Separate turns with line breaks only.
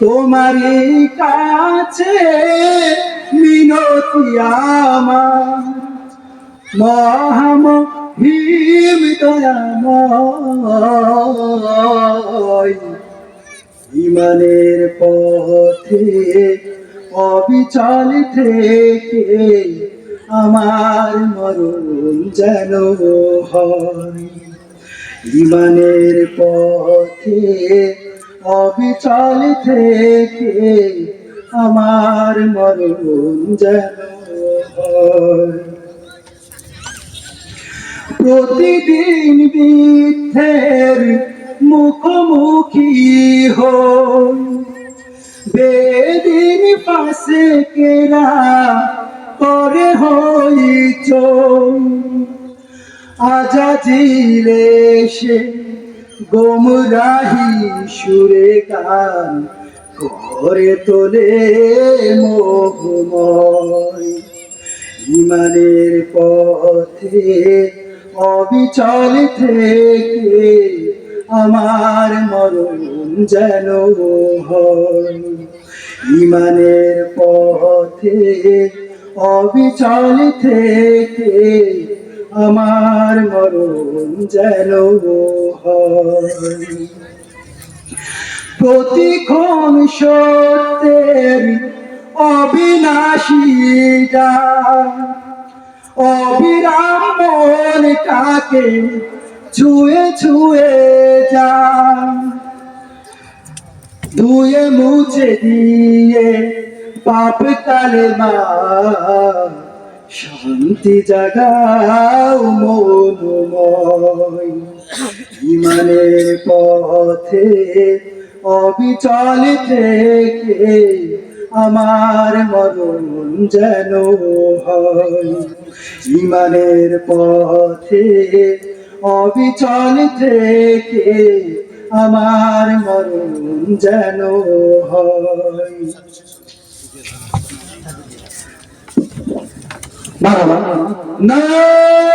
তোমারই কাছে মিনতি আমার। মহামহিম দয়াময়। ইমানের পথে অবিচল থেকে আমার মরণ যেন হয়। ইমানের পথে অবিচল থেকে আমার মরণ যেন প্রতিদিন বিদ্ধের মুখোমুখি হই। বেদিন পাশে কেরা করে হইছ আজাজিলে সে গোমরাহি সুরে গান করে তোলে মোহময় ইমানের পথে অবিচল থেকে আমার মরণ যেন হয়। ইমানের পথে অবিচল থেকে আমার মরণ যেন প্রতিক্ষণ সত্যের অবিনাশী ডাক, অবিরাম মন কাকে ছুঁয়ে ছুঁয়ে যা ধুয়ে মুছে দিয়ে পাপ কালে মা শান্তি জাগাও মনোময়। ইমানের পথে অবিচল থেকে আমার মরণ যেন হয়। ইমানের পথে অবিচল থেকে আমার মরণ যেন হয়। বাবা না।